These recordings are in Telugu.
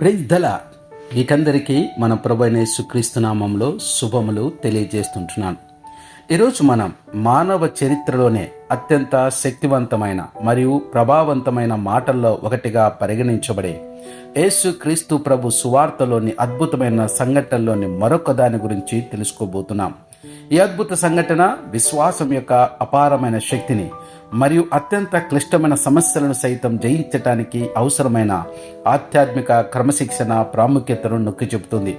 ప్రైజ్ దల మీకందరికీ మన ప్రభైన సుక్రీస్తునామంలో శుభములు తెలియజేస్తుంటున్నాను. ఈరోజు మనం మానవ చరిత్రలోనే అత్యంత శక్తివంతమైన మరియు ప్రభావవంతమైన మాటల్లో ఒకటిగా పరిగణించబడే యేసుక్రీస్తు ప్రభు సువార్తలోని అద్భుతమైన సంఘటనలోని మరొక దాని గురించి తెలుసుకోబోతున్నాం. ఈ అద్భుత సంఘటన విశ్వాసం యొక్క అపారమైన శక్తిని మరియు అత్యంత క్లిష్టమైన సమస్యలను సైతం జయించటానికి అవసరమైన ఆధ్యాత్మిక క్రమశిక్షణ ప్రాముఖ్యతను నొక్కి చెబుతుంది.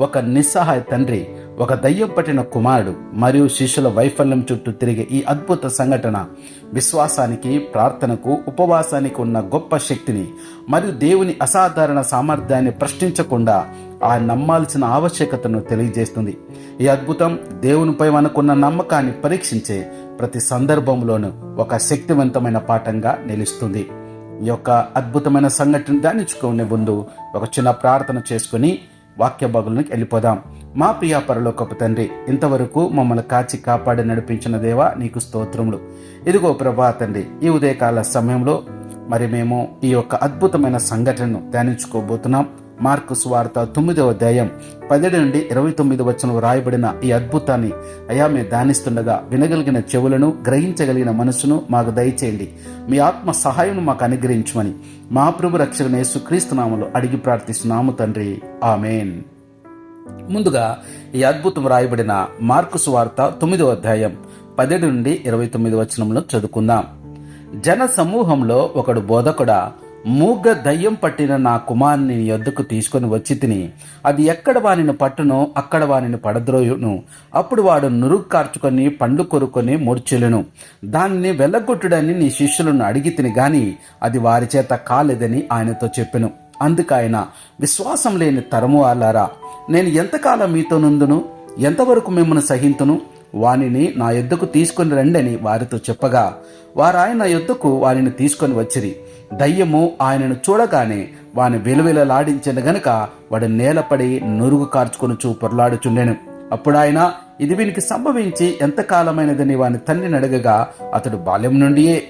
ఒక నిస్సహాయ తండ్రి ఒక దయ్యం పట్టిన కుమారుడు మరియు శిష్యుల వైఫల్యం చుట్టూ తిరిగే ఈ అద్భుత సంఘటన విశ్వాసానికి ప్రార్థనకు ఉపవాసానికి ఉన్న గొప్ప శక్తిని మరియు దేవుని అసాధారణ సామర్థ్యాన్ని ప్రశ్నించకుండా ఆ నమ్మాల్సిన ఆవశ్యకతను తెలియజేస్తుంది. ఈ అద్భుతం దేవునిపై మనకున్న నమ్మకాన్ని పరీక్షించే ప్రతి సందర్భంలోనూ ఒక శక్తివంతమైన పాఠంగా నిలుస్తుంది. ఈ యొక్క అద్భుతమైన సంఘటన ధ్యానించుకునే ముందు ఒక చిన్న ప్రార్థన చేసుకుని వాక్య భాగులకు వెళ్ళిపోదాం. మా ప్రియ పరలోకపు తండ్రి ఇంతవరకు మమ్మల్ని కాచి కాపాడి నడిపించిన దేవా నీకు స్తోత్రములు. ఇదిగో ప్రభా తండ్రి ఈ ఉదయకాల సమయంలో మరి మేము ఈ యొక్క అద్భుతమైన సంఘటనను ధ్యానించుకోబోతున్నాం. మార్కు స్వార్త తొమ్మిదవ అధ్యాయం పదిహేడు నుండి ఇరవై తొమ్మిది వచనం రాయబడిన ఈ అద్భుతాన్ని అయా మేము ధ్యానిస్తుండగా వినగలిగిన చెవులను గ్రహించగలిగిన మనసును మాకు దయచేయండి. మీ ఆత్మ సహాయం మాకు అనుగ్రహించమని మా ప్రభు రక్షణ యేసుక్రీస్తునామలు అడిగి ప్రార్థిస్తున్నాము తండ్రి. ఆమెన్. ముందుగా ఈ అద్భుతం రాయబడిన మార్కు స్వార్త తొమ్మిదవ అధ్యాయం పదిహేడు నుండి ఇరవై తొమ్మిది వచనంలో చదువుకుందాం. జన సమూహంలో ఒకడు బోధకుడా మూగ దయ్యం పట్టిన నా కుమారుని నీ యొద్దకు తీసుకొని వచ్చి తిని అది ఎక్కడ వానిని పట్టునో అక్కడ వానిని పడద్రోయును. అప్పుడు వాడు నురుగు కార్చుకొని పండ్లు కొరుకొని మూర్చెలును దానిని వెళ్ళగొట్టుడని నీ శిష్యులను అడిగి తిని గాని అది వారి చేత కాలేదని ఆయనతో చెప్పెను. అందుకు ఆయన విశ్వాసం లేని తరము అలారా నేను ఎంతకాలం మీతో నుందును? ఎంతవరకు మిమ్మల్ని సహింతును? వానిని నా యొద్దకు తీసుకొని రండని వారితో చెప్పగా వారాయన యుద్ధకు యొద్దకు వారిని తీసుకొని వచ్చిరి. దయ్యము ఆయనను చూడగానే వాని విలువిలలాడించిన గనుక వాడు నేలపడి నురుగు కార్చుకొని పొరలాడుచుండెను. అప్పుడు ఆయన ఇది వీనికి సంభవించి ఎంతకాలమైనదని వాని తండ్రిని అడగగా అతడు బాల్యం నుండియే.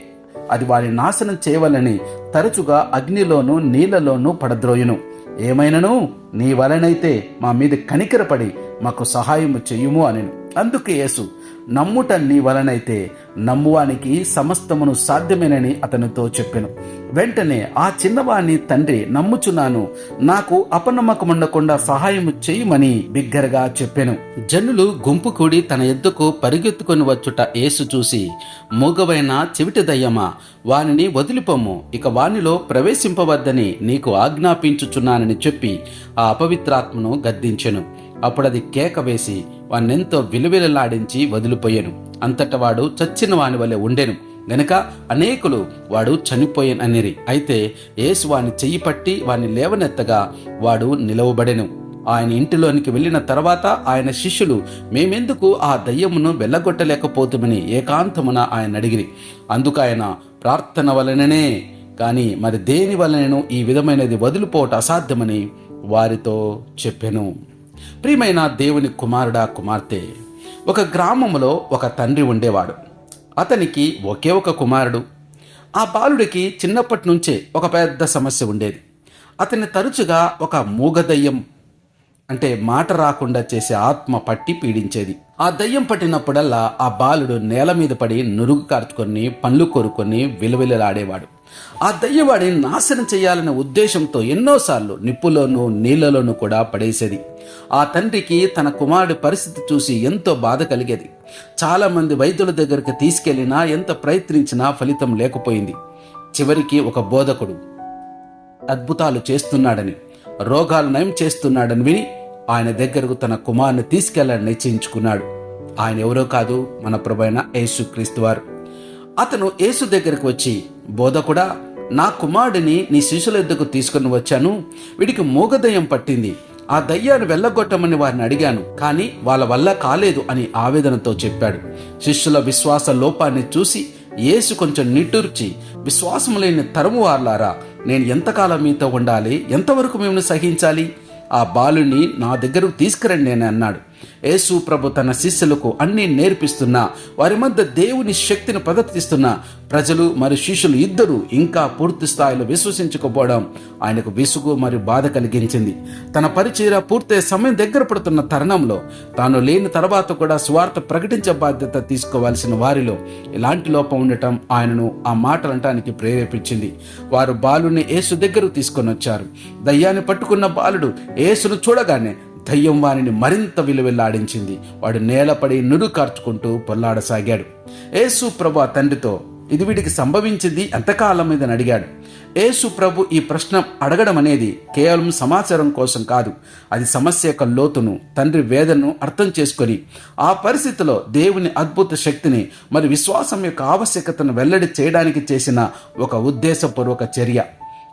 అది వారి నాశనం చేయవలని తరచుగా అగ్నిలోనూ నీళ్ళలోనూ పడద్రోయును. ఏమైనను? నీ వలనైతే మా మీద కనికరపడి మాకు సహాయము చెయ్యుము అని అందుకే యేసు నమ్ముట నీ వలనైతే నమ్మువానికి సమస్తమును సాధ్యమేనని అతనితో చెప్పాను. వెంటనే ఆ చిన్నవాణి తండ్రి నమ్ముచున్నాను నాకు అపనమ్మకముండకుండా సహాయము చేయమని బిగ్గరగా చెప్పాను. జనులు గుంపు కూడి తన ఎద్దుకు పరిగెత్తుకొని వచ్చుట యేసు చూసి మూగవైన చెవిటి దయ్యమా వానిని వదిలిపోము ఇక వానిలో ప్రవేశింపవద్దని నీకు ఆజ్ఞాపించుచున్నానని చెప్పి ఆ అపవిత్రాత్మను గద్దించెను. అప్పుడది కేక వేసి వాణ్ణెంతో విలువిలలాడించి వదిలిపోయాను. అంతట వాడు చచ్చిన వాని వలె ఉండెను. గనుక అనేకులు వాడు చనిపోయాననిరి అయితే యేసు వాని చెయ్యి పట్టి వాని లేవనెత్తగా వాడు నిలవబడెను. ఆయన ఇంటిలోనికి వెళ్ళిన తర్వాత ఆయన శిష్యులు మేమెందుకు ఆ దయ్యమును వెళ్ళగొట్టలేకపోతుమని ఏకాంతమున ఆయన అడిగిరి. అందుకు ఆయన ప్రార్థన వలననే. కానీ మరి దేని వలనను ఈ విధమైనది వదిలిపోవట అసాధ్యమని వారితో చెప్పెను. ప్రియమైన దేవుని కుమారుడా కుమార్తె ఒక గ్రామంలో ఒక తండ్రి ఉండేవాడు. అతనికి ఒకే ఒక కుమారుడు. ఆ బాలుడికి చిన్నప్పటి నుంచే ఒక పెద్ద సమస్య ఉండేది. అతన్ని తరచుగా ఒక మూగదయ్యం అంటే మాట రాకుండా చేసే ఆత్మ పట్టి పీడించేది. ఆ దయ్యం పట్టినప్పుడల్లా ఆ బాలుడు నేల మీద పడి నురుగు కార్చుకొని పండ్లు కొరుకొని విలువిలలాడేవాడు. ఆ దయ్యవాడిని నాశనం చేయాలనే ఉద్దేశంతో ఎన్నోసార్లు నిప్పులోనూ నీళ్ళలోనూ కూడా పడేసేది. ఆ తండ్రికి తన కుమారుడి పరిస్థితి చూసి ఎంతో బాధ కలిగేది. చాలామంది వైద్యుల దగ్గరికి తీసుకెళ్ళినా ఎంత ప్రయత్నించినా ఫలితం లేకపోయింది. చివరికి ఒక బోధకుడు అద్భుతాలు చేస్తున్నాడని రోగాలు నయం చేస్తున్నాడని విని ఆయన దగ్గరకు తన కుమారుని తీసుకెళ్ళని నిశ్చయించుకున్నాడు. ఆయన ఎవరో కాదు మన ప్రభైన యేసుక్రీస్తు వారు. అతను యేసు దగ్గరకు వచ్చి బోధకుడా నా కుమారుడిని నీ శిష్యుల ఎద్దుకు తీసుకుని వచ్చాను వీడికి మూగదయం పట్టింది. ఆ దయ్యాన్ని వెళ్ళగొట్టమని వారిని అడిగాను కానీ వాళ్ళ వల్ల కాలేదు అని ఆవేదనతో చెప్పాడు. శిష్యుల విశ్వాస లోపాన్ని చూసి యేసు కొంచెం నిట్టూర్చి విశ్వాసం లేని తరము వార్లారా నేను ఎంతకాలం మీతో ఉండాలి? ఎంతవరకు మిమ్మల్ని సహించాలి? ఆ బాలుని నా దగ్గరకు తీసుకురండి అని అన్నాడు. యేసు ప్రభు తన శిష్యులకు అన్నీ నేర్పిస్తున్నా వారి మధ్య దేవుని శక్తిని ప్రదర్శిస్తున్న ప్రజలు మరియు శిష్యులు ఇద్దరు ఇంకా పూర్తి స్థాయిలో విశ్వసించకపోవడం ఆయనకు విసుగు మరియు బాధ కలిగించింది. తన పరిచయ పూర్తయ్యే సమయం దగ్గర పడుతున్న తరుణంలో తాను లేని తర్వాత కూడా స్వార్థ ప్రకటించే బాధ్యత తీసుకోవాల్సిన వారిలో ఇలాంటి లోపం ఉండటం ఆయనను ఆ మాటలు అంటానికి ప్రేరేపించింది. వారు బాలుని యేసు దగ్గరకు తీసుకొని వచ్చారు. దయ్యాన్ని పట్టుకున్న బాలుడు యేసును చూడగానే దయ్యం వానిని మరింత విలువెల్లాడించింది. వాడు నేలపడి నుడుకార్చుకుంటూ పొల్లాడసాగాడు. యేసు ప్రభు ఆ తండ్రితో ఇది వీడికి సంభవించింది ఎంతకాలం మీదని అడిగాడు. యేసు ప్రభు ఈ ప్రశ్న అడగడం అనేది కేవలం సమాచారం కోసం కాదు. అది సమస్య యొక్క లోతును తండ్రి వేదనను అర్థం చేసుకొని ఆ పరిస్థితిలో దేవుని అద్భుత శక్తిని మరి విశ్వాసం యొక్క ఆవశ్యకతను వెల్లడి చేయడానికి చేసిన ఒక ఉద్దేశపూర్వక చర్య.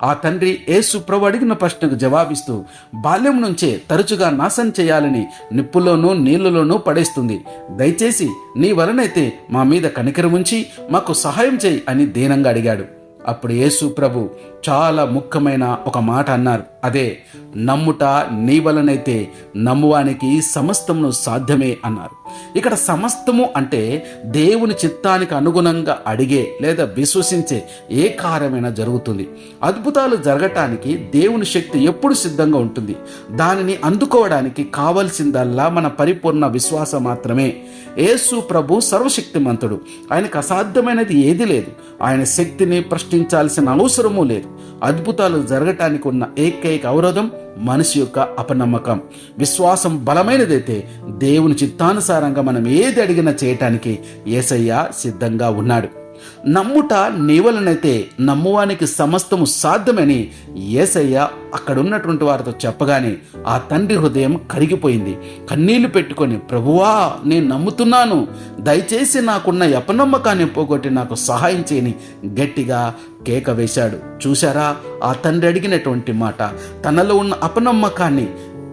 ఆ తండ్రి యేసు ప్రభు అడిగిన ప్రశ్నకు జవాబిస్తూ బాల్యం నుంచే తరచుగా నాశనం చేయాలని నిప్పులోనూ నీళ్ళలోనూ పడేస్తుంది. దయచేసి నీ వలనైతే మా మీద కనికరముంచి మాకు సహాయం చేయి అని దీనంగా అడిగాడు. అప్పుడు యేసు ప్రభు చాలా ముఖ్యమైన ఒక మాట అన్నారు. అదే నమ్ముట నీ వలనైతే నమ్మువానికి సమస్తమును సాధ్యమే అన్నారు. ఇక్కడ సమస్తము అంటే దేవుని చిత్తానికి అనుగుణంగా అడిగే లేదా విశ్వసించే ఏ కార్యమైనా జరుగుతుంది. అద్భుతాలు జరగటానికి దేవుని శక్తి ఎప్పుడు సిద్ధంగా ఉంటుంది. దానిని అందుకోవడానికి కావలసిందల్లా మన పరిపూర్ణ విశ్వాసం మాత్రమే. యేసు ప్రభు సర్వశక్తిమంతుడు. ఆయనకు అసాధ్యమైనది ఏది లేదు. ఆయన శక్తిని ప్రశ్నించాల్సిన అవసరమూ లేదు. అద్భుతాలు జరగటానికి ఉన్న ఏకైక అవరోధం మనసు యొక్క అపనమ్మకం. విశ్వాసం బలమైనదైతే దేవుని చిత్తానుసారంగా మనం ఏది అడిగినా చేయటానికి ఏసయ్య సిద్ధంగా ఉన్నాడు. నమ్ముట నీవలనైతే నమ్మువానికి సమస్తము సాధ్యమని ఏసయ్య అక్కడ ఉన్నటువంటి వారితో చెప్పగానే ఆ తండ్రి హృదయం కరిగిపోయింది. కన్నీళ్ళు పెట్టుకొని ప్రభువా నేను నమ్ముతున్నాను. దయచేసి నాకున్న అపనమ్మకాన్ని పోగొట్టి నాకు సహాయం చేయని గట్టిగా కేక వేశాడు. చూశారా? ఆ తండ్రి అడిగినటువంటి మాట తనలో ఉన్న అపనమ్మకాన్ని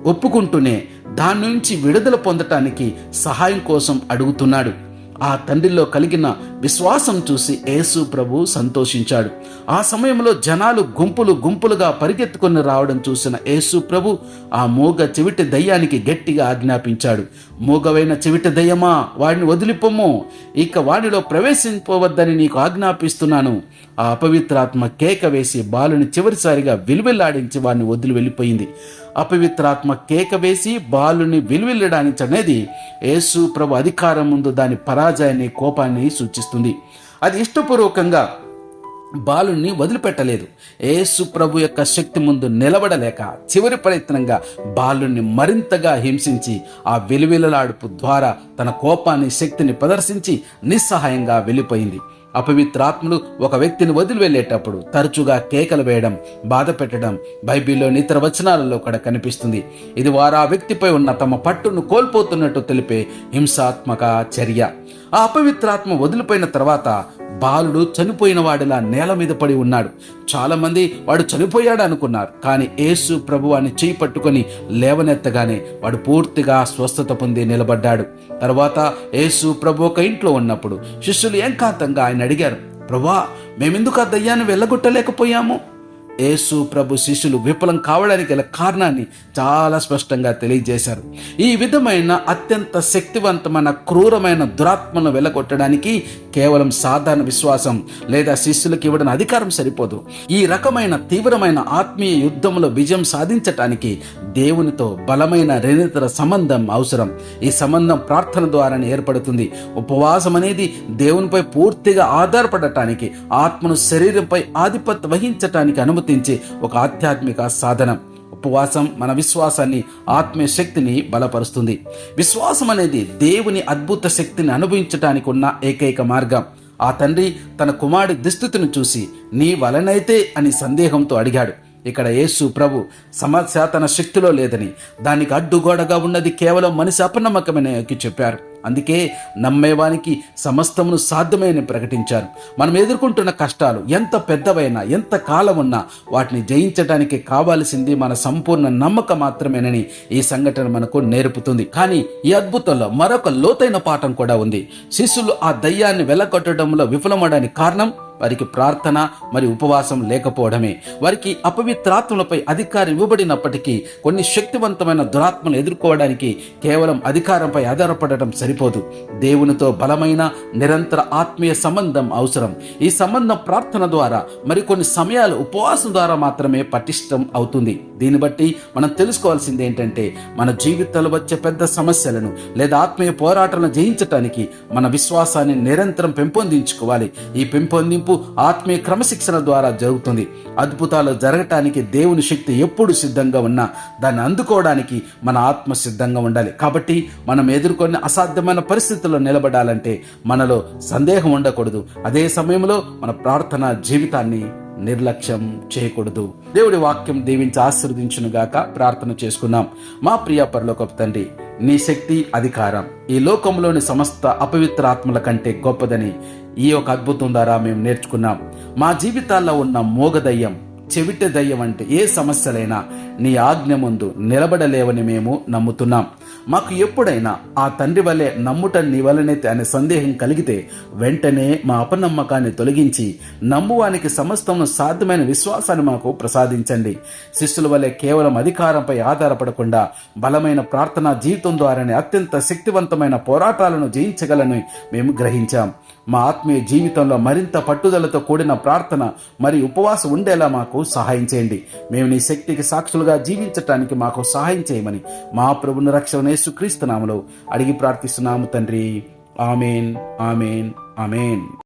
ఒప్పుకుంటూనే దాని నుంచి విడుదల పొందటానికి సహాయం కోసం అడుగుతున్నాడు. ఆ తండ్రిలో కలిగిన విశ్వాసం చూసి యేసు ప్రభు సంతోషించాడు. ఆ సమయంలో జనాలు గుంపులు గుంపులుగా పరిగెత్తుకొని రావడం చూసిన యేసు ప్రభు ఆ మూగ చెవిటి దయ్యానికి గట్టిగా ఆజ్ఞాపించాడు. మూగవైన చెవిటి దయ్యమా వాడిని వదిలిపోము ఇక వాడిలో ప్రవేశింపవద్దని నీకు ఆజ్ఞాపిస్తున్నాను. ఆ అపవిత్రాత్మ కేక వేసి బాలుని చివరిసారిగా విలువెల్లాడించి వాడిని వదిలి వెళ్ళిపోయింది. అపవిత్రాత్మ కేక వేసి బాలుని విలువెల్లడానికి అనేది యేసు ప్రభు అధికారం ముందు దాని పరాజయాన్ని కోపాన్ని సూచిస్తుంది. అది ఇష్టపూర్వకంగా బాలుణ్ణి వదిలిపెట్టలేదు. యేసు ప్రభు యొక్క శక్తి ముందు నిలబడలేక చివరి ప్రయత్నంగా బాలుణ్ణి మరింతగా హింసించి ఆ వెలువెలలాడుపు ద్వారా తన కోపాన్ని శక్తిని ప్రదర్శించి నిస్సహాయంగా వెళ్ళిపోయింది. అపవిత్రాత్మలు ఒక వ్యక్తిని వదిలి వెళ్ళేటప్పుడు తరచుగా కేకలు వేయడం బాధ పెట్టడం బైబిల్లోని ఇతర వచనాలలో కూడా కనిపిస్తుంది. ఇది వారు ఆ వ్యక్తిపై ఉన్న తమ పట్టును కోల్పోతున్నట్టు తెలిపే హింసాత్మక చర్య. ఆ అపవిత్రాత్మ వదిలిపోయిన తర్వాత బాలుడు చనిపోయిన వాడిలా నేల మీద పడి ఉన్నాడు. చాలామంది వాడు చనిపోయాడు అనుకున్నారు కానీ యేసు ప్రభు అని చేయి పట్టుకొని లేవనెత్తగానే వాడు పూర్తిగా స్వస్థత పొంది నిలబడ్డాడు. తర్వాత యేసు ప్రభు ఒక ఇంట్లో ఉన్నప్పుడు శిష్యులు ఏకాంతంగా ఆయన అడిగారు ప్రభా మేమెందుకు ఆ దయ్యాన్ని వెళ్ళగొట్టలేకపోయాము? యేసు ప్రభు శిష్యులు విఫలం కావడానికి గల కారణాన్ని చాలా స్పష్టంగా తెలియజేశారు. ఈ విధమైన అత్యంత శక్తివంతమైన క్రూరమైన దురాత్మను వెళ్ళగొట్టడానికి కేవలం సాధారణ విశ్వాసం లేదా శిష్యులకు ఇవ్వడం అధికారం సరిపోదు. ఈ రకమైన తీవ్రమైన ఆత్మీయ యుద్ధంలో విజయం సాధించటానికి దేవునితో బలమైన నిరంతర సంబంధం అవసరం. ఈ సంబంధం ప్రార్థన ద్వారానే ఏర్పడుతుంది. ఉపవాసం అనేది దేవునిపై పూర్తిగా ఆధారపడటానికి ఆత్మను శరీరంపై ఆధిపత్యం వహించటానికి అనుమతి అనుమతించే ఒక ఆధ్యాత్మిక సాధనం. ఉపవాసం మన విశ్వాసాన్ని ఆత్మీయ శక్తిని బలపరుస్తుంది. విశ్వాసం అనేది దేవుని అద్భుత శక్తిని అనుభవించటానికి ఉన్న ఏకైక మార్గం. ఆ తండ్రి తన కుమారుడి దుస్థితిని చూసి నీ వలనైతే అని సందేహంతో అడిగాడు. ఇక్కడ యేసు ప్రభు సమస్య తన శక్తిలో లేదని దానికి అడ్డుగోడగా ఉన్నది కేవలం మనిషి అపనమ్మకమని చెప్పారు. అందుకే నమ్మేవానికి సమస్తమును సాధ్యమైన ప్రకటించారు. మనం ఎదుర్కొంటున్న కష్టాలు ఎంత పెద్దవైనా ఎంత కాలం ఉన్నా వాటిని జయించడానికి కావాల్సింది మన సంపూర్ణ నమ్మకం మాత్రమేనని ఈ సంఘటన మనకు నేర్పుతుంది. కానీ ఈ అద్భుతంలో మరొక లోతైన పాఠం కూడా ఉంది. శిష్యులు ఆ దయ్యాన్ని వెళ్ళగొట్టడంలో విఫలమవడానికి కారణం వారికి ప్రార్థన మరి ఉపవాసం లేకపోవడమే. వారికి అపవిత్రాత్మలపై అధికారం ఇవ్వబడినప్పటికీ కొన్ని శక్తివంతమైన దురాత్మలు ఎదుర్కోవడానికి కేవలం అధికారంపై ఆధారపడటం సరిపోదు. దేవునితో బలమైన నిరంతర ఆత్మీయ సంబంధం అవసరం. ఈ సంబంధం ప్రార్థన ద్వారా మరికొన్ని సమయాలు ఉపవాసం ద్వారా మాత్రమే పటిష్టం అవుతుంది. దీన్ని బట్టి మనం తెలుసుకోవాల్సింది ఏంటంటే మన జీవితాలు వచ్చే పెద్ద సమస్యలను లేదా ఆత్మీయ పోరాటాలను జయించటానికి మన విశ్వాసాన్ని నిరంతరం పెంపొందించుకోవాలి. ఈ పెంపొందింపు ఆత్మీయ క్రమశిక్షణ ద్వారా జరుగుతుంది. అద్భుతాలు జరగటానికి దేవుని శక్తి ఎప్పుడు సిద్ధంగా ఉన్నా దాన్ని అందుకోవడానికి మన ఆత్మ సిద్ధంగా ఉండాలి. కాబట్టి మనం ఎదుర్కొన్న అసాధ్యమైన పరిస్థితుల్లో నిలబడాలంటే మనలో సందేహం ఉండకూడదు. అదే సమయంలో మన ప్రార్థన జీవితాన్ని నిర్లక్ష్యం చేయకూడదు. దేవుడి వాక్యం దీవించి ఆశీర్వదించును గాక. ప్రార్థన చేసుకుందాం. మా ప్రియ పరలోకపు తండ్రి నీ శక్తి అధికారం. ఈ లోకంలోని సమస్త అపవిత్ర ఆత్మల కంటే గొప్పదని ఈ యొక్క అద్భుతం ద్వారా మేము నేర్చుకున్నాం. మా జీవితాల్లో ఉన్న మోగదయ్యం చెవిట దయ్యం అంటే ఏ సమస్యలైనా నీ ఆజ్ఞ ముందు నిలబడలేవని మేము నమ్ముతున్నాం. మాకు ఎప్పుడైనా ఆ తండ్రి వలె నమ్ముట నీ వలనే అనే సందేహం కలిగితే వెంటనే మా అపనమ్మకాన్ని తొలగించి నమ్మువానికి సమస్తము సాధ్యమైన విశ్వాసాన్ని మాకు ప్రసాదించండి. శిష్యుల వలె కేవలం అధికారంపై ఆధారపడకుండా బలమైన ప్రార్థనా జీవితం ద్వారానే అత్యంత శక్తివంతమైన పోరాటాలను జయించగలని మేము గ్రహించాం. మా ఆత్మీయ జీవితంలో మరింత పట్టుదలతో కూడిన ప్రార్థన మరి ఉపవాసం ఉండేలా మాకు సహాయం చేయండి. మేము నీ శక్తికి సాక్షులుగా జీవించటానికి మాకు సహాయం చేయమని మా ప్రభుని రక్షణ యేసుక్రీస్తు నామలో అడిగి ప్రార్థిస్తున్నాము తండ్రి. Amen amen amen.